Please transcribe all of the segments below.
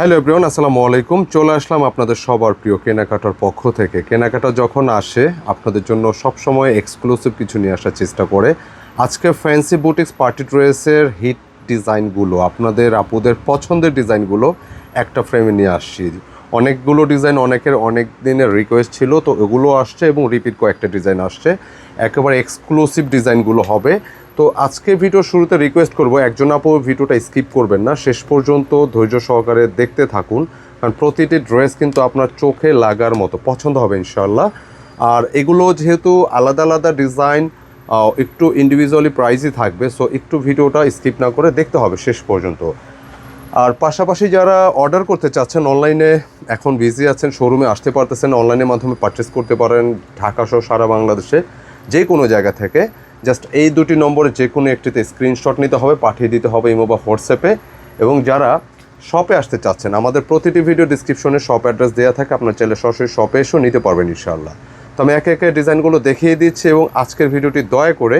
Hello everyone, আসসালামু আলাইকুম। চলে আসলাম আপনাদের সবার প্রিয় কেনাকাটার পক্ষ থেকে। কেনাকাটা যখন আসে, আপনাদের জন্য সবসময় এক্সক্লুসিভ কিছু নিয়ে আসার চেষ্টা করে। আজকে ফ্যান্সি বুটিক্স পার্টি ড্রেসের হিট ডিজাইনগুলো, আপনাদের আপুদের পছন্দের ডিজাইনগুলো একটা ফ্রেমে নিয়ে আসছি। অনেকগুলো ডিজাইন, অনেকের অনেক দিনের রিকোয়েস্ট ছিল, তো ওগুলো আসছে এবং রিপিট কয়েকটা ডিজাইন আসছে। একেবারে এক্সক্লুসিভ ডিজাইনগুলো হবে। তো আজকে ভিডিও শুরুতে রিকোয়েস্ট করব, একজন আপু ভিডিওটা স্কিপ করবেন না, শেষ পর্যন্ত ধৈর্য সহকারে দেখতে থাকুন, কারণ প্রতিটি ড্রেস কিন্তু আপনার চোখে লাগার মতো, পছন্দ হবে ইনশাল্লাহ আর এগুলো যেহেতু আলাদা আলাদা ডিজাইন একটু ইন্ডিভিজুয়ালি প্রাইজই থাকবে সো একটু ভিডিওটা স্কিপ না করে দেখতে হবে শেষ পর্যন্ত। আর পাশাপাশি যারা অর্ডার করতে চাচ্ছেন অনলাইনে এখন বিজি আছেন শোরুমে আসতে পারতেছেন অনলাইনের মাধ্যমে পারচেস করতে পারেন, ঢাকা সহ সারা বাংলাদেশে যে কোনো জায়গা থেকে। জাস্ট এই দুটি নম্বরে যে কোনো একটিতে স্ক্রিনশট নিতে হবে, পাঠিয়ে দিতে হবে ইমো বা হোয়াটসঅ্যাপে। এবং যারা শপে আসতে চাচ্ছেন, আমাদের প্রতিটি ভিডিও ডিসক্রিপশনে শপ অ্যাড্রেস দেওয়া থাকে, আপনার চাইলে সরাসরি শপে এসেও নিতে পারবেন ইনশাআল্লাহ। তো আমি একে একে ডিজাইনগুলো দেখিয়ে দিচ্ছি এবং আজকের ভিডিওটি দয়া করে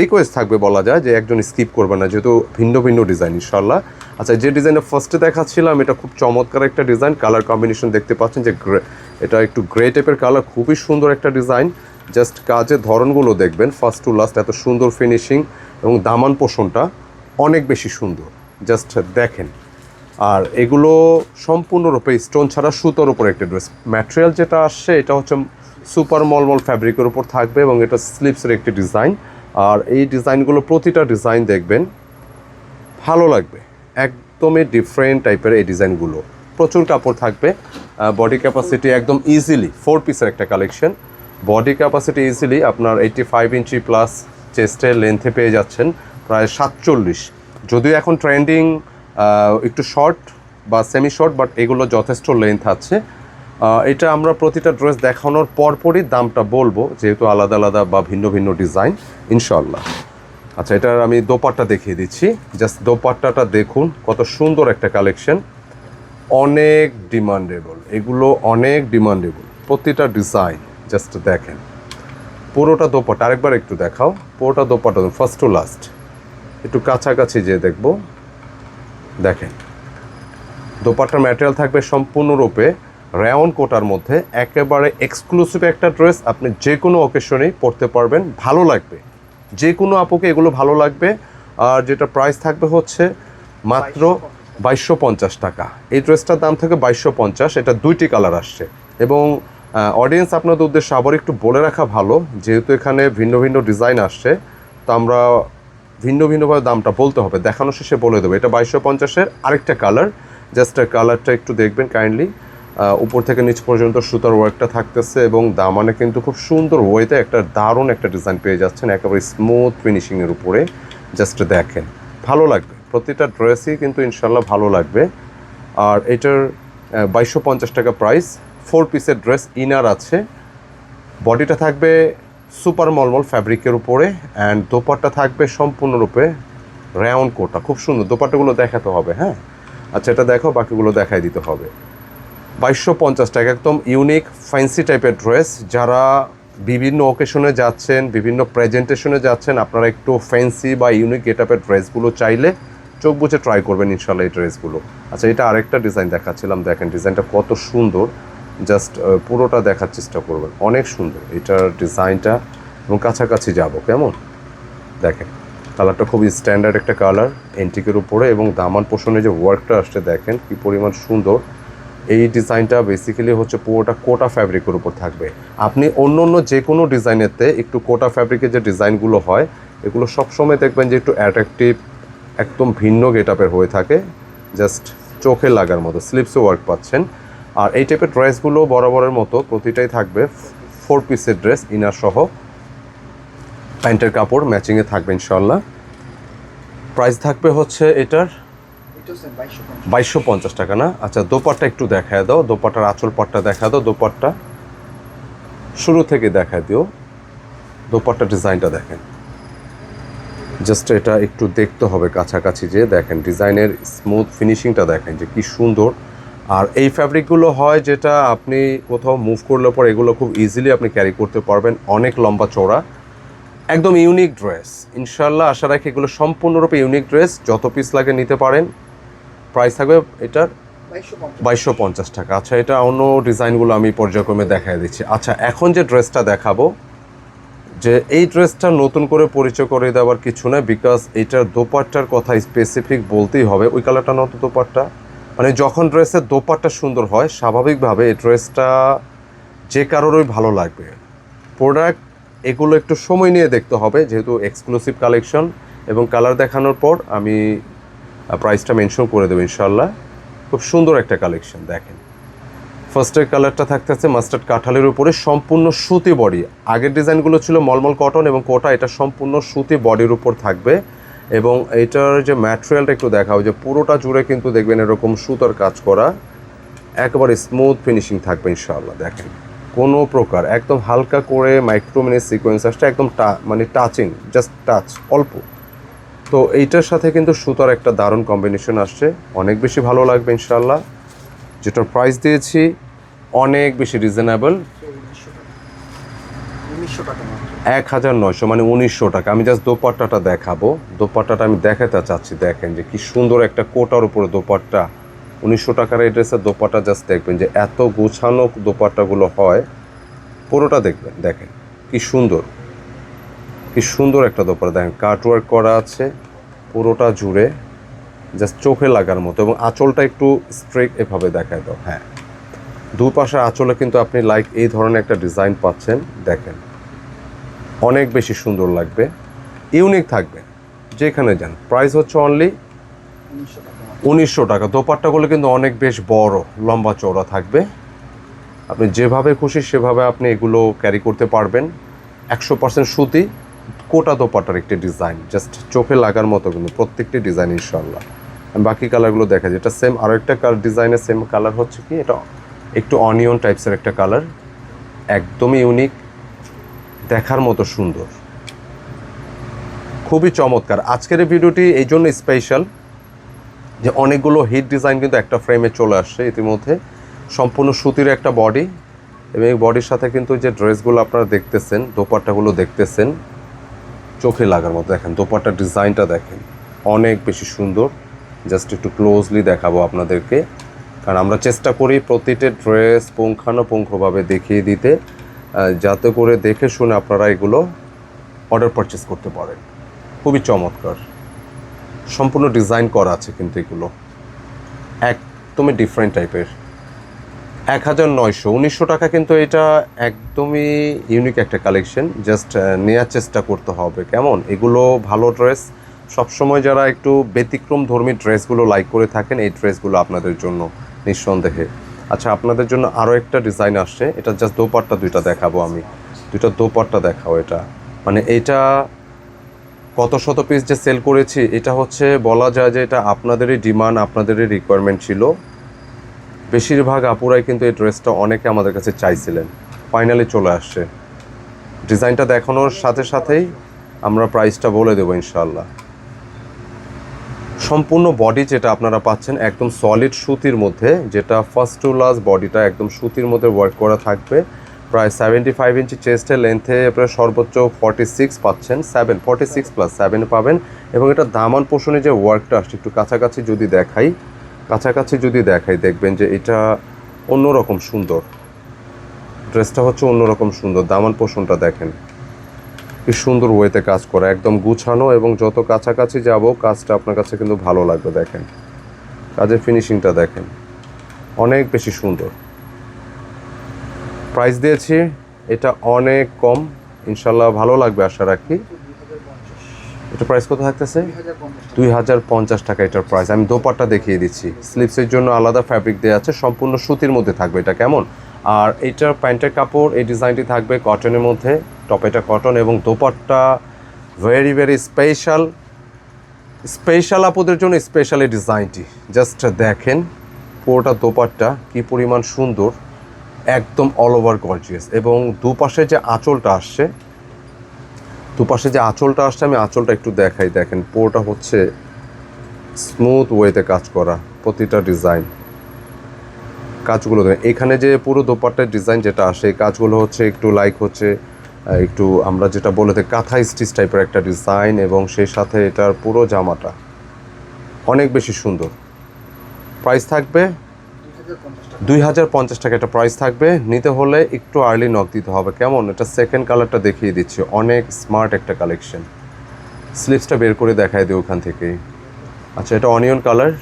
রিকোয়েস্ট থাকবে বলা যায় যে একজন স্কিপ করবে না, যেহেতু ভিন্ন ভিন্ন ডিজাইন ইনশাল্লাহ আচ্ছা যে ডিজাইনটা ফার্স্টে দেখাচ্ছিলাম, এটা খুব চমৎকার একটা ডিজাইন কালার কম্বিনেশন দেখতে পাচ্ছেন যে এটা একটু গ্রে টাইপের কালার খুবই সুন্দর একটা ডিজাইন জাস্ট কাজের ধরনগুলো দেখবেন। ফার্স্ট টু লাস্ট এত সুন্দর ফিনিশিং এবং দামান পোষণটা অনেক বেশি সুন্দর। জাস্ট দেখেন। আর এগুলো সম্পূর্ণরূপে স্টোন ছাড়া সুতোর উপর একটা ড্রেস ম্যাটেরিয়াল যেটা আসছে, এটা হচ্ছে সুপার মলমল ফ্যাব্রিকের উপর থাকবে এবং এটা স্লিপসের একটি ডিজাইন আর এই ডিজাইনগুলো প্রতিটা ডিজাইন দেখবেন, ভালো লাগবে। একদমই ডিফারেন্ট টাইপের এই ডিজাইনগুলো প্রচুর কাপড় থাকবে। বডি ক্যাপাসিটি একদম ইজিলি ফোর পিসের একটা কালেকশন বডি ক্যাপাসিটি ইজিলি আপনার এইটি ফাইভ ইঞ্চি প্লাস চেস্টের লেন্থে পেয়ে যাচ্ছেন, প্রায় সাতচল্লিশ। যদিও এখন ট্রেন্ডিং একটু শর্ট বা সেমি শর্ট বাট এগুলো যথেষ্ট লেন্থ আছে। এটা আমরা প্রতিটা ড্রেস দেখানোর পরপরই দামটা বলব, যেহেতু আলাদা আলাদা বা ভিন্ন ভিন্ন ডিজাইন ইনশাল্লাহ আচ্ছা এটার আমি দোপাট্টা দেখিয়ে দিচ্ছি। জাস্ট দোপাট্টাটা দেখুন, কত সুন্দর একটা কালেকশন অনেক ডিমান্ডেবল এগুলো অনেক ডিমান্ডেবল প্রতিটা ডিজাইন জাস্ট দেখেন। পুরোটা দোপাটা আরেকবার একটু দেখাও। পুরোটা দোপাটা ফার্স্ট টু লাস্ট একটু কাছাকাছি যে দেখব। দেখেন। দোপাট্টার ম্যাটেরিয়াল থাকবে সম্পূর্ণরূপে রেয়ন কোটার মধ্যে, একেবারে এক্সক্লুসিভ একটা ড্রেস আপনি যে কোনো অকেশনেই পরতে পারবেন। ভালো লাগবে। যে কোনো আপুকে এগুলো ভালো লাগবে। আর যেটা প্রাইস থাকবে হচ্ছে মাত্র বাইশশো পঞ্চাশ টাকা। এই ড্রেসটার দাম থাকে বাইশশো পঞ্চাশ। এটা দুইটি কালার আসছে। এবং অডিয়েন্স আপনাদের উদ্দেশ্যে আবার একটু বলে রাখা ভালো, যেহেতু এখানে ভিন্ন ভিন্ন ডিজাইন আসছে, তো আমরা ভিন্ন ভিন্নভাবে দামটা বলতে হবে। দেখানো শেষে বলে দেবো। এটা বাইশশো পঞ্চাশের আরেকটা কালার জাস্ট কালারটা একটু দেখবেন কাইন্ডলি উপর থেকে নিচ পর্যন্ত সুতার ওয়ার্কটা থাকতেছে এবং দামানে কিন্তু খুব সুন্দর ওয়েতে একটা দারুণ একটা ডিজাইন পেয়ে যাচ্ছেন, একেবারে স্মুথ ফিনিশিংয়ের উপরে। জাস্ট দেখেন, ভালো লাগবে। প্রতিটা ড্রেসই কিন্তু ইনশাল্লাহ ভালো লাগবে। আর এটার বাইশশো পঞ্চাশ টাকা প্রাইস ফোর পিসের ড্রেস ইনার আছে। বডিটা থাকবে সুপার মলমল ফ্যাব্রিকের উপরে অ্যান্ড দোপাট্টা থাকবে সম্পূর্ণরূপে রাউন্ড কোটা। খুব সুন্দর। দোপাট্টাগুলো দেখাতে হবে হ্যাঁ? আচ্ছা এটা দেখো, বাকিগুলো দেখাই দিতে হবে। বাইশশো পঞ্চাশ টাকা, একদম ইউনিক ফ্যান্সি টাইপের ড্রেস যারা বিভিন্ন ওকেশনে যাচ্ছেন, বিভিন্ন প্রেজেন্টেশনে যাচ্ছেন, আপনারা একটু ফ্যান্সি বা ইউনিক গেট আপের ড্রেসগুলো চাইলে চোখ বুঝে ট্রাই করবেন ইনশাল্লাহ এই ড্রেসগুলো আচ্ছা এটা আরেকটা ডিজাইন দেখাচ্ছিলাম, দেখেন ডিজাইনটা কত সুন্দর। জাস্ট পুরোটা দেখার চেষ্টা করবেন। অনেক সুন্দর এটার ডিজাইনটা এবং কাছাকাছি যাব, কেমন? দেখেন, কালারটা খুবই স্ট্যান্ডার্ড একটা কালার এন্টিকের উপরে এবং দামান পোষণে যে ওয়ার্কটা আসছে, দেখেন কি পরিমাণ সুন্দর। এই ডিজাইনটা বেসিক্যালি হচ্ছে পুরোটা কোটা ফ্যাব্রিকের উপর থাকবে। আপনি অন্য অন্য যে কোনো ডিজাইনেতে একটু কোটা ফ্যাব্রিকের যে ডিজাইনগুলো হয়, এগুলো সবসময় দেখবেন যে একটু অ্যাট্রাকটিভ একদম ভিন্ন গেটআপের হয়ে থাকে। জাস্ট চোখে লাগার মতো স্লিপসও ওয়ার্ক পাচ্ছেন। আর এই টাইপের ড্রেসগুলো বরাবরের মতো প্রতিটাই থাকবে ফোর পিসের ড্রেস ইনার সহ। প্যান্টের কাপড় ম্যাচিংয়ে থাকবে ইনশাল্লাহ প্রাইস থাকবে হচ্ছে এটার বাইশশো পঞ্চাশ টাকা না? আচ্ছা দোপাট্টা একটু দেখায় দাও। দোপাট্টার আঁচল পাটটা দেখা দাও। দোপাট্টা শুরু থেকে দেখা দিও। দোপাট্টা ডিজাইনটা দেখেন। জাস্ট এটা একটু দেখতে হবে কাছাকাছি যে দেখেন, ডিজাইনের স্মুথ ফিনিশিংটা দেখেন যে কি সুন্দর। আর এই ফ্যাব্রিকগুলো হয় যেটা আপনি কোথাও মুভ করলে পর এগুলো খুব ইজিলি আপনি ক্যারি করতে পারবেন। অনেক লম্বা চওড়া। একদম ইউনিক ড্রেস ইনশাল্লাহ আশা রাখি এগুলো সম্পূর্ণরূপে ইউনিক ড্রেস যত পিস লাগে নিতে পারেন। প্রাইস থাকবে এটার বাইশশো পঞ্চাশ টাকা। আচ্ছা এটা অন্য ডিজাইনগুলো আমি পর্যায়ক্রমে দেখাই দিচ্ছি। আচ্ছা এখন যে ড্রেসটা দেখাবো, যে এই ড্রেসটা নতুন করে পরিচয় করে দেওয়ার কিছু না বিকজ এটার দোপাট্টার কথা স্পেসিফিক বলতেই হবে। ওই কালারটা নতো দোপাট্টা। মানে যখন ড্রেসের দোপাট্টা সুন্দর হয়, স্বাভাবিকভাবে এই ড্রেসটা যে কারোরই ভালো লাগবে। প্রোডাক্ট এগুলো একটু সময় নিয়ে দেখতে হবে, যেহেতু এক্সক্লুসিভ কালেকশন এবং কালার দেখানোর পর আমি প্রাইসটা মেনশন করে দেবো ইনশাল্লাহ খুব সুন্দর একটা কালেকশন, দেখেন। ফার্স্টের কালারটা থাকতেছে মাস্টার্ড কাঁঠালের উপরে, সম্পূর্ণ সুতি বডি আগের ডিজাইনগুলো ছিল মলমল কটন এবং কোটা, এটা সম্পূর্ণ সুতি বডির উপর থাকবে। এবং এটার যে ম্যাটেরিয়ালটা একটু দেখাও, যে পুরোটা জুড়ে কিন্তু দেখবেন এরকম সুতার কাজ করা, একেবারে স্মুথ ফিনিশিং থাকবে ইনশাআল্লাহ, দেখেন। কোনো প্রকার, একদম হালকা করে মাইক্রোমিনের সিকোয়েন্স আসছে, একদম টা মানে টাচিং জাস্ট টাচ অল্প। তো এইটার সাথে কিন্তু সুতার একটা দারুণ কম্বিনেশন আসছে, অনেক বেশি ভালো লাগবে ইনশাল্লাহ যেটার প্রাইস দিয়েছি, অনেক বেশি রিজনেবল উনিশশো টাকা। এক হাজার নয়শো মানে উনিশশো টাকা। আমি জাস্ট দোপাট্টাটা দেখাবো। দোপাট্টাটা আমি দেখাতে চাচ্ছি, দেখেন যে কি সুন্দর একটা কোটার উপরে দোপাট্টা। উনিশশো টাকার এই ড্রেসের দোপাট্টা জাস্ট দেখবেন যে এত গোছানো দোপাট্টাগুলো হয়। পুরোটা দেখবেন, দেখেন কি সুন্দর। কি সুন্দর একটা দোপাট্টা, দেখেন কাটওয়ার্ক করা আছে, পুরোটা জুড়ে জাস্ট চোখে লাগার মতো। এবং আঁচলটা একটু স্ট্রেক এভাবে দেখায় দাও হ্যাঁ। দুপাশে আঁচলে কিন্তু আপনি লাইক এই ধরনের একটা ডিজাইন পাচ্ছেন, দেখেন। অনেক বেশি সুন্দর লাগবে। ইউনিক থাকবে। যেখানে যান। প্রাইস হচ্ছে অনলি উনিশশো টাকা। দোপাট্টাগুলো কিন্তু অনেক বেশ বড়, লম্বা চওড়া থাকবে। আপনি যেভাবে খুশি সেভাবে আপনি এগুলো ক্যারি করতে পারবেন। একশো পার্সেন্ট সুতি, কোটা দোপাট্টার একটি ডিজাইন জাস্ট চোখে লাগার মতো কিন্তু প্রত্যেকটি ডিজাইন ইনশাল্লাহ বাকি কালারগুলো দেখা যায় এটা সেম আরও একটা ডিজাইনের সেম কালার হচ্ছে কি? এটা একটু অনিয়ন টাইপসের একটা কালার একদমই ইউনিক দেখার মতো সুন্দর। খুবই চমৎকার। আজকের ভিডিওটি এই জন্য স্পেশাল যে অনেকগুলো হিট ডিজাইন কিন্তু একটা ফ্রেমে চলে আসছে ইতিমধ্যে। সম্পূর্ণ সুতির একটা বডি এবং এই বডির সাথে কিন্তু যে ড্রেসগুলো আপনারা দেখতেছেন, দোপাট্টাগুলো দেখতেছেন, চোখে লাগার মতো দেখেন, দোপাট্টার ডিজাইনটা দেখেন। অনেক বেশি সুন্দর। জাস্ট একটু ক্লোজলি দেখাবো আপনাদেরকে। কারণ আমরা চেষ্টা করি প্রতিটি ড্রেস পুঙ্খানুপুঙ্খভাবে দেখিয়ে দিতে। যাতে করে দেখে শুনে আপনারা এগুলো অর্ডার পারচেস করতে পারেন। খুবই চমৎকার। সম্পূর্ণ ডিজাইন করা আছে কিন্তু এগুলো। একদমই ডিফারেন্ট টাইপের এক হাজার নয়শো, উনিশশো টাকা কিন্তু এটা একদমই ইউনিক একটা কালেকশন জাস্ট নেওয়ার চেষ্টা করতে হবে। কেমন? এগুলো ভালো ড্রেস সবসময় যারা একটু ব্যতিক্রম ধর্মী ড্রেসগুলো লাইক করে থাকেন, এই ড্রেসগুলো আপনাদের জন্য নিঃসন্দেহে। আচ্ছা আপনাদের জন্য আরও একটা ডিজাইন আসছে। এটা জাস্ট দোপাট্টা দুইটা দেখাবো আমি। দুইটা দোপাট্টা দেখাও এটা। মানে এটা কত শত পিস যে সেল করেছি, এটা হচ্ছে বলা যায় যে এটা আপনাদেরই ডিমান্ড আপনাদেরই রিকোয়ারমেন্ট ছিল। বেশিরভাগ আপুরাই কিন্তু এই ড্রেসটা অনেকে আমাদের কাছে চাইছিলেন। ফাইনালি চলে আসছে। ডিজাইনটা দেখানোর সাথে সাথেই আমরা প্রাইসটা বলে দেবো ইনশাল্লাহ সম্পূর্ণ বডি যেটা আপনারা পাচ্ছেন একদম সলিড সুতির মধ্যে, যেটা ফার্স্ট টু লাস্ট বডিটা একদম সুতির মধ্যে ওয়ার্ক করা থাকবে। প্রায় সেভেন্টি ফাইভ ইঞ্চি চেস্টের লেন্থে আপনারা সর্বোচ্চ ফর্টি সিক্স পাচ্ছেন seven forty six plus seven পাবেন। এবং এটা দামান পোষণে যে ওয়ার্কটা আসছে, একটু কাছাকাছি যদি দেখাই, কাছাকাছি যদি দেখাই, দেখবেন যে এটা অন্যরকম সুন্দর। ড্রেসটা হচ্ছে অন্যরকম সুন্দর, দামান পোষণটা দেখেন। কি সুন্দর ওয়েতে কাজ করা, একদম গুছানো এবং যত কাছাকাছি যাব, কাজটা আপনার কাছে কিন্তু ভালো লাগবে, দেখেন। কাজের ফিনিশিংটা দেখেন, অনেক বেশি সুন্দর। প্রাইস দিয়েছি, এটা অনেক কম, ইনশাল্লাহ ভালো লাগবে, আশা রাখি। এটা প্রাইস কত থাকতেছে? দুই হাজার পঞ্চাশ দুই হাজার পঞ্চাশ টাকা এটার প্রাইস আমি দোপাট্টা দেখিয়ে দিচ্ছি। স্লিপসের জন্য আলাদা ফ্যাব্রিক দেওয়া আছে, সম্পূর্ণ সুতির মধ্যে থাকবে। এটা কেমন? আর এইটার প্যান্টের কাপড়, এই ডিজাইনটি থাকবে কটনের মধ্যে। টপেটা কটন এবং dupatta. Very very special special আপুদের জন্য স্পেশাল এই ডিজাইনটি। জাস্ট দেখেন পুরোটা দোপাট্টা কি পরিমাণ সুন্দর। একদম অল ওভার গর্জিয়াস এবং দুপাশে যে আঁচলটা আসছে, দুপাশে যে আঁচলটা আসছে, আমি আঁচলটা একটু দেখাই। দেখেন পুরোটা হচ্ছে স্মুথ ওয়েতে কাজ করা প্রতিটা ডিজাইন। কাজগুলো এখানে যে পুরো দোপাট্টার ডিজাইন যেটা আসে, এই কাজগুলো হচ্ছে একটু লাইক হচ্ছে একটু আমরা যেটা বলে থাকি কাঁথা স্টিচ টাইপের একটা ডিজাইন এবং সেই সাথে এটার পুরো জামাটা অনেক বেশি সুন্দর। প্রাইস থাকবে দুই হাজার পঞ্চাশ টাকা একটা প্রাইস থাকবে। নিতে হলে একটু আর্লি নক দিতে হবে। কেমন? এটা সেকেন্ড কালারটা দেখিয়ে দিচ্ছি। অনেক স্মার্ট একটা কালেকশন স্লিপসটা বের করে দেখায় দিই ওখান থেকে আচ্ছা এটা অনিয়ন কালার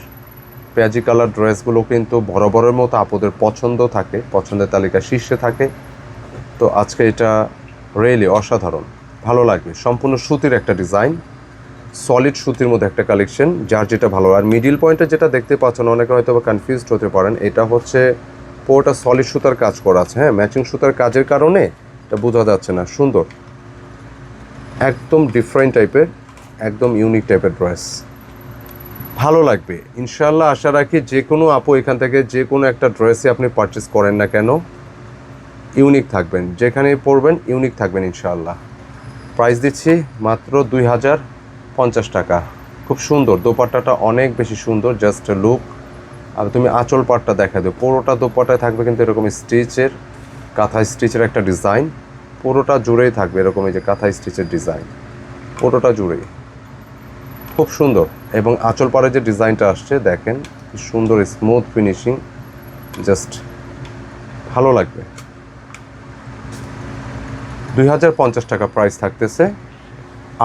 পেঁয়াজি কালার ড্রেসগুলো কিন্তু বরাবরের মতো আপদের পছন্দ থাকে, পছন্দের তালিকা শীর্ষে থাকে। তো আজকে এটা রিয়েলি অসাধারণ। ভালো লাগবে। সম্পূর্ণ সুতির একটা ডিজাইন সলিড সুতির মধ্যে একটা কালেকশন যার যেটা ভালো। আর মিডিল পয়েন্টে যেটা দেখতে পাচ্ছেন, অনেকে হয়তো বা কনফিউজড হতে পারেন, এটা হচ্ছে পুরোটা সলিড সুতার কাজ করা আছে। হ্যাঁ ম্যাচিং সুতার কাজের কারণে এটা বোঝা যাচ্ছে না। সুন্দর। একদম ডিফারেন্ট টাইপের একদম ইউনিক টাইপের ড্রেস ভালো লাগবে। ইনশাল্লাহ আশা রাখি যে কোনো আপু এখান থেকে যে কোনো একটা ড্রেসই আপনি পারচেস করেন না কেন ইউনিক থাকবেন। যেখানে পরবেন ইউনিক থাকবেন ইনশাল্লাহ প্রাইস দিচ্ছি মাত্র দুই হাজার পঞ্চাশ টাকা। খুব সুন্দর, দোপাট্টাটা অনেক বেশি সুন্দর জাস্ট লুক আর তুমি আঁচল পাটটা দেখা দেবে পুরোটা দোপাট্টায় থাকবে কিন্তু এরকম স্টিচের কাঁথা স্টিচের একটা ডিজাইন পুরোটা জুড়েই থাকবে এরকম এই যে কাঁথা স্টিচের ডিজাইন পুরোটা জুড়েই। খুব সুন্দর এবং আঁচল পাড়ে যে ডিজাইনটা আসছে, দেখেন সুন্দর স্মুথ ফিনিশিং জাস্ট ভালো লাগবে। দুই হাজার পঞ্চাশ টাকা প্রাইস থাকতেছে।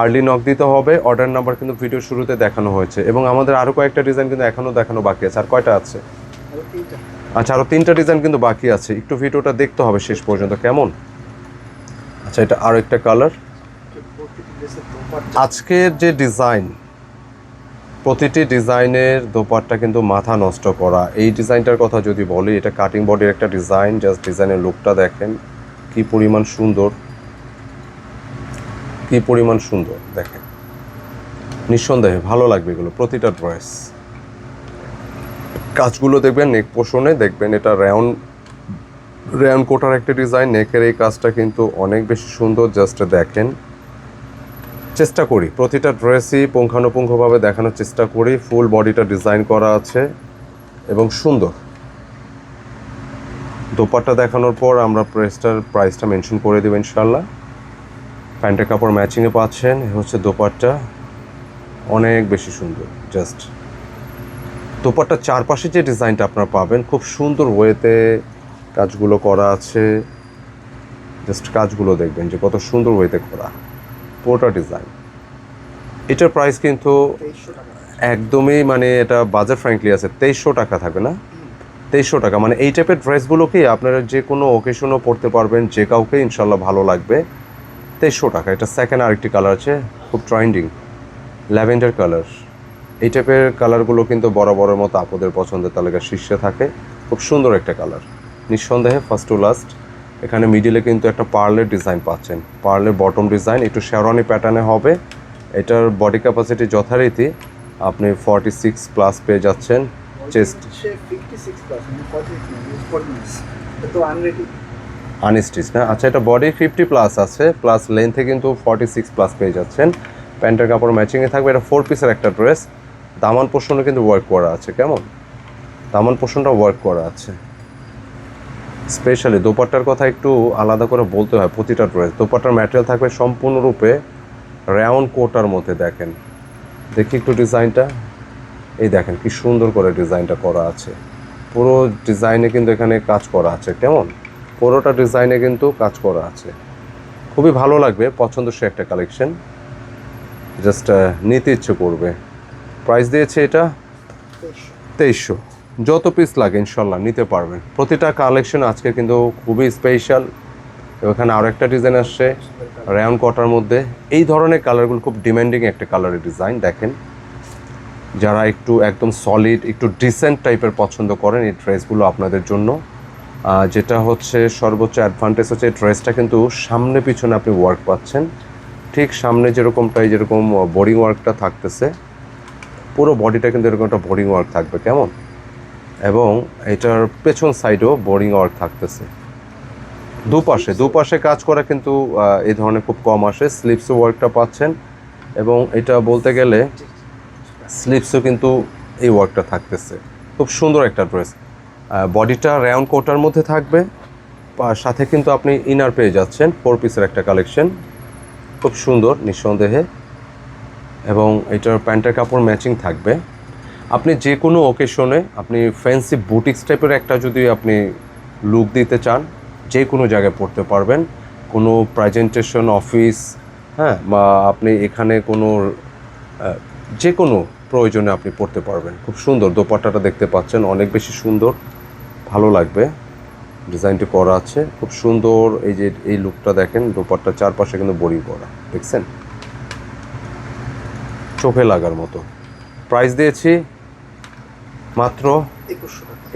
আর্লি নক দিতে হবে অর্ডার নাম্বার কিন্তু ভিডিও শুরুতে দেখানো হয়েছে এবং আমাদের আরও কয়েকটা ডিজাইন কিন্তু এখনও দেখানো বাকি আছে। আর কয়টা আছে? আচ্ছা আরও তিনটা ডিজাইন কিন্তু বাকি আছে। একটু ভিডিওটা দেখতে হবে শেষ পর্যন্ত, কেমন? আচ্ছা এটা আরও একটা কালার আজকের যে ডিজাইন প্রতিটি ডিজাইনের দোপাট্টা কিন্তু মাথা নষ্ট করা। এই ডিজাইনটার কথা যদি বলি, এটা কাটিং বডির একটা ডিজাইন জাস্ট ডিজাইনের লুকটা দেখেন। কি পরিমাণ সুন্দর। কি পরিমাণ সুন্দর, দেখেন। নিঃসন্দেহে ভালো লাগবে এগুলো, প্রতিটা ড্রেস কাজগুলো দেখবেন নেক পোষণে দেখবেন এটা রেয়ন রেয়ন কোটার একটা ডিজাইন নেকের এই কাজটা কিন্তু অনেক বেশি সুন্দর জাস্ট দেখেন। চেষ্টা করি, প্রতিটা ড্রেসই পুঙ্খানুপুঙ্খভাবে দেখানোর চেষ্টা করি ফুল বডিটা ডিজাইন করা আছে এবং সুন্দর। দোপাট্টা দেখানোর পর আমরা প্রেসটার প্রাইসটা মেনশন করে দেবো ইনশাল্লাহ প্যান্টের কাপড় ম্যাচিংয়ে পাচ্ছেন হচ্ছে দোপাট্টা। অনেক বেশি সুন্দর জাস্ট দোপাট্টার চারপাশে যে ডিজাইনটা আপনারা পাবেন, খুব সুন্দর ওয়েতে কাজগুলো করা আছে। জাস্ট কাজগুলো দেখবেন যে কত সুন্দর ওয়েতে করা। পুরোটা ডিজাইন। এটার প্রাইস কিন্তু একদমই মানে এটা বাজার ফ্র্যাঙ্কলি আছে, তেইশশো টাকা থাকবে না? তেইশশো টাকা। মানে এই টাইপের ড্রেসগুলোকে আপনারা যে কোনো ওকেশনও পরতে পারবেন, যে কাউকে ইনশাল্লাহ ভালো লাগবে, তেইশশো টাকা। এটা সেকেন্ড আরেকটি কালার আছে, খুব ট্রেন্ডিং ল্যাভেন্ডার কালার এই টাইপের কালারগুলো কিন্তু বরাবরের মতো আপদের পছন্দের তালিকার শীর্ষে থাকে। খুব সুন্দর একটা কালার নিঃসন্দেহে ফার্স্ট টু লাস্ট এখানে মিডিলে কিন্তু একটা পার্লের ডিজাইন পাচ্ছেন। পার্লের বটম ডিজাইন একটু শেরওয়ানি প্যাটার্নে হবে। এটার বডি ক্যাপাসিটি যথারীতি আপনি ফর্টি সিক্স প্লাস পেয়ে যাচ্ছেন। চেস্ট তো আনরেডি আনস্টিচ না? আচ্ছা এটা বডি ফিফটি প্লাস আছে প্লাস লেন্থে কিন্তু ফর্টি সিক্স প্লাস পেয়ে যাচ্ছেন। প্যান্টের কাপড় ম্যাচিংয়ে থাকবে এটা ফোর পিসের একটা ড্রেস দামান পোষণও কিন্তু ওয়ার্ক করা আছে কেমন? দামান পোষণটা ওয়ার্ক করা আছে। স্পেশালি দোপাট্টার কথা একটু আলাদা করে বলতে হয়, প্রতিটা ড্রেস দোপাট্টার ম্যাটেরিয়াল থাকবে সম্পূর্ণরূপে রাউন্ড কোটার মধ্যে দেখেন। দেখি একটু ডিজাইনটা। এই দেখেন কি সুন্দর করে ডিজাইনটা করা আছে। পুরো ডিজাইনে কিন্তু এখানে কাজ করা আছে, কেমন? পুরোটা ডিজাইনে কিন্তু কাজ করা আছে। খুবই ভালো লাগবে, পছন্দসই একটা কালেকশন জাস্ট নিতে ইচ্ছে করবে। প্রাইস দিয়েছে এটা? তেইশশো। তেইশশো। যত পিস লাগে, ইনশাল্লাহ নিতে পারবেন। প্রতিটা কালেকশন আজকে কিন্তু খুবই স্পেশাল এখানে আরও একটা ডিজাইন আসছে রায়ন কটার মধ্যে। এই ধরনের কালারগুলো খুব ডিমান্ডিং একটা কালারের ডিজাইন দেখেন। যারা একটু একদম সলিড একটু ডিসেন্ট টাইপের পছন্দ করেন এই ড্রেসগুলো আপনাদের জন্য। যেটা হচ্ছে সর্বোচ্চ অ্যাডভান্টেজ হচ্ছে এই ড্রেসটা কিন্তু সামনে পিছনে আপনি ওয়ার্ক পাচ্ছেন। ঠিক সামনে যেরকমটাই যেরকম বোরিং ওয়ার্কটা থাকতেছে, পুরো বডিটা কিন্তু এরকম একটা বোরিং ওয়ার্ক থাকবে, কেমন? এবং এটার পেছন সাইডেও বোরিং ওয়ার্ক থাকতেছে। দুপাশে দুপাশে কাজ করা কিন্তু এই ধরনের খুব কম আসে। স্লিপসও ওয়ার্কটা পাচ্ছেন এবং এটা বলতে গেলে স্লিপসও কিন্তু এই ওয়ার্কটা থাকতেছে। খুব সুন্দর একটা ড্রেস বডিটা রাউন্ড কোটার মধ্যে থাকবে। সাথে কিন্তু আপনি ইনার পেয়ে যাচ্ছেন ফোর পিসের একটা কালেকশন খুব সুন্দর, নিঃসন্দেহে। এবং এটার প্যান্টের কাপড় ম্যাচিং থাকবে। আপনি যে কোনো ওকেশনে আপনি ফ্যান্সি বুটিক্স টাইপের একটা যদি আপনি লুক দিতে চান, যে কোনো জায়গায় পড়তে পারবেন। কোনো প্রেজেন্টেশন অফিস হ্যাঁ বা আপনি এখানে কোনো যে কোনো প্রয়োজনে আপনি পড়তে পারবেন। খুব সুন্দর দোপাট্টাটা দেখতে পাচ্ছেন, অনেক বেশি সুন্দর, ভালো লাগবে। ডিজাইনটি করা আছে, খুব সুন্দর। এই যে, এই লুকটা দেখেন, দোপাট্টা চারপাশে কিন্তু বড়ি করা দেখছেন? চোখে লাগার মতো। প্রাইস দিয়েছি মাত্র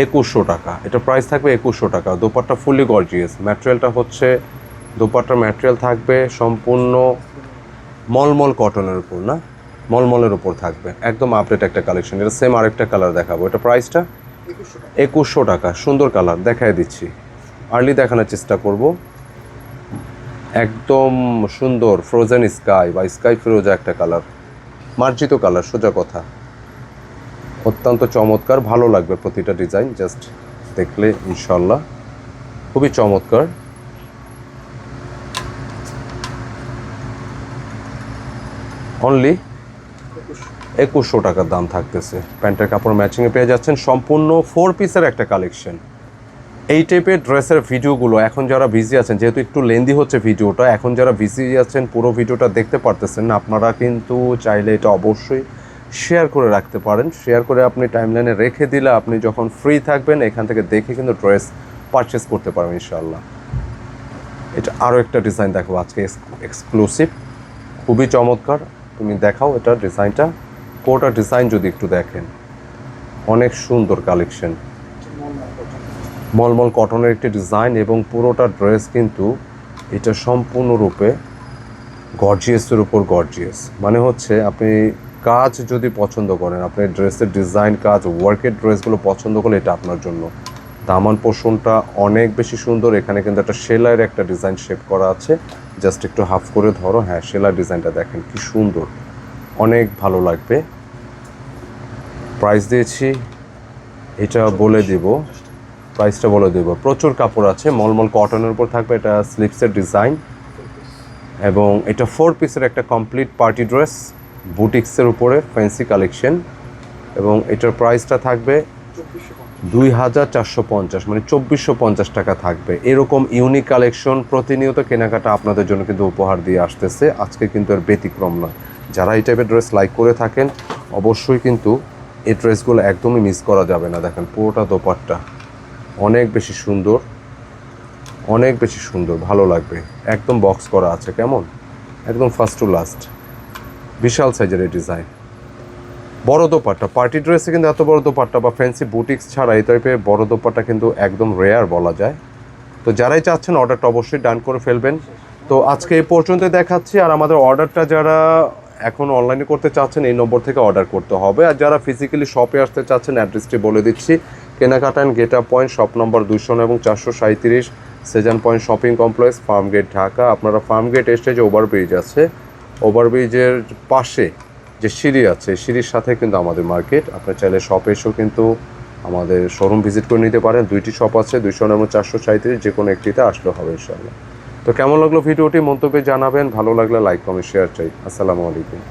একুশশো টাকা। এটা প্রাইস থাকবে একুশশো টাকা। দোপাট্টা ফুললি গর্জিয়াস ম্যাটেরিয়ালটা হচ্ছে দোপাট্টার ম্যাটেরিয়াল থাকবে সম্পূর্ণ মলমল কটনের উপর না? মলমলের উপর থাকবে। একদম আপডেট একটা কালেকশন এটা সেম আরেকটা কালার দেখাবো। এটা প্রাইসটা একুশশো টাকা। একুশশো টাকা। সুন্দর কালার দেখাই দিচ্ছি। আর্লি দেখানোর চেষ্টা করব। একদম সুন্দর ফ্রোজেন স্কাই বা স্কাই ফিরোজা একটা কালার মার্জিত কালার সোজা কথা। অত্যন্ত চমৎকার, ভালো লাগবে প্রতিটা ডিজাইন, জাস্ট দেখলে ইনশাল্লাহ খুবই চমৎকার। অনলি একুশশো টাকার দাম থাকতেছে। প্যান্টের কাপড় ম্যাচিংয়ে পেয়ে যাচ্ছেন সম্পূর্ণ ফোর পিসের একটা কালেকশন এই টাইপের ড্রেসের ভিডিওগুলো এখন যারা বিজি আছেন, যেহেতু একটু লেন্দি হচ্ছে ভিডিওটা এখন যারা বিজি আছেন, পুরো ভিডিওটা দেখতে পারতেছেন না, আপনারা কিন্তু চাইলে এটা অবশ্যই শেয়ার করে রাখতে পারেন। শেয়ার করে আপনি টাইমলাইনে রেখে দিলে আপনি যখন ফ্রি থাকবেন, এখান থেকে দেখে কিন্তু ড্রেস পারচেস করতে পারবেন ইনশাল্লাহ এটা আরও একটা ডিজাইন দেখো আজকে এক্সক্লুসিভ খুবই চমৎকার। তুমি দেখাও এটা ডিজাইনটা পুরোটা ডিজাইন যদি একটু দেখেন। অনেক সুন্দর কালেকশন মলমল কটনের একটি ডিজাইন এবং পুরোটা ড্রেস কিন্তু এটা সম্পূর্ণরূপে গর্জিয়াসের উপর গর্জিয়াস মানে হচ্ছে আপনি কাজ যদি পছন্দ করেন, আপনি ড্রেসের ডিজাইন কাজ ওয়ার্কের ড্রেসগুলো পছন্দ করলে এটা আপনার জন্য। দামান পোষণটা অনেক বেশি সুন্দর। এখানে কিন্তু একটা সেলাইয়ের একটা ডিজাইন শেপ করা আছে। জাস্ট একটু হাফ করে ধরো। হ্যাঁ সেলাই ডিজাইনটা দেখেন কি সুন্দর। অনেক ভালো লাগবে। প্রাইস দিয়েছি, এটা বলে দিব। প্রাইসটা বলে দেবো। প্রচুর কাপড় আছে, মলমল কটনের উপর থাকবে। এটা স্লিপসের ডিজাইন এবং এটা ফোর পিসের একটা কমপ্লিট পার্টি ড্রেস বুটিক্সের উপরে ফ্যান্সি কালেকশন এবং এটার প্রাইসটা থাকবে দুই হাজার চারশো পঞ্চাশ মানে চব্বিশশো পঞ্চাশ টাকা থাকবে। এরকম ইউনিক কালেকশন প্রতিনিয়ত কেনাকাটা আপনাদের জন্য কিন্তু উপহার দিয়ে আসতেছে। আজকে কিন্তু এর ব্যতিক্রম নয়। যারা এই টাইপের ড্রেস লাইক করে থাকেন, অবশ্যই কিন্তু এই ড্রেসগুলো একদমই মিস করা যাবে না। দেখেন পুরোটা দোপাট্টা। অনেক বেশি সুন্দর। অনেক বেশি সুন্দর। ভালো লাগবে। একদম বক্স করা আছে। কেমন? একদম ফার্স্ট টু লাস্ট বিশাল সাইজের এই ডিজাইন। বড় দোপাট্টা। পার্টি ড্রেসে কিন্তু এত বড় দোপাট্টা বা ফ্যান্সি বুটিক্স ছাড়া এই টাইপের বড় দোপাট্টা কিন্তু একদম রেয়ার বলা যায়। তো যারাই চাচ্ছেন অর্ডারটা অবশ্যই ডান করে ফেলবেন। তো আজকে এই পর্যন্ত দেখাচ্ছি। আর আমাদের অর্ডারটা যারা এখন অনলাইনে করতে চাচ্ছেন, এই নম্বর থেকে অর্ডার করতে হবে। আর যারা ফিজিক্যালি শপে আসতে চাচ্ছেন অ্যাড্রেসটি বলে দিচ্ছি। কেনাকাটা and get up point shop number দুশো এবং চারশো সাঁত্রিশ Sezan point shopping complex farm gate Dhaka. আপনারা ফার্ম গেট এসে যে ওভার ওভারব্রিজ আছে ওভারব্রিজের পাশে যে সিঁড়ি আছে, সিঁড়ির সাথে কিন্তু আমাদের মার্কেট। আপনার চাইলে শপে এসেও কিন্তু আমাদের শোরুম ভিজিট করে নিতে পারেন। দুইটি শপ আছে, দুইশো নম্বর, চারশো সাঁত্রিশ যে কোনো একটিতে আসলে হবে, ইনশাআল্লাহ। তো কেমন লাগল ভিডিওটি? মন্তব্যে জানাবেন। ভালো লাগলে লাইক কমেন্ট শেয়ার চাই। আসসালামু আলাইকুম।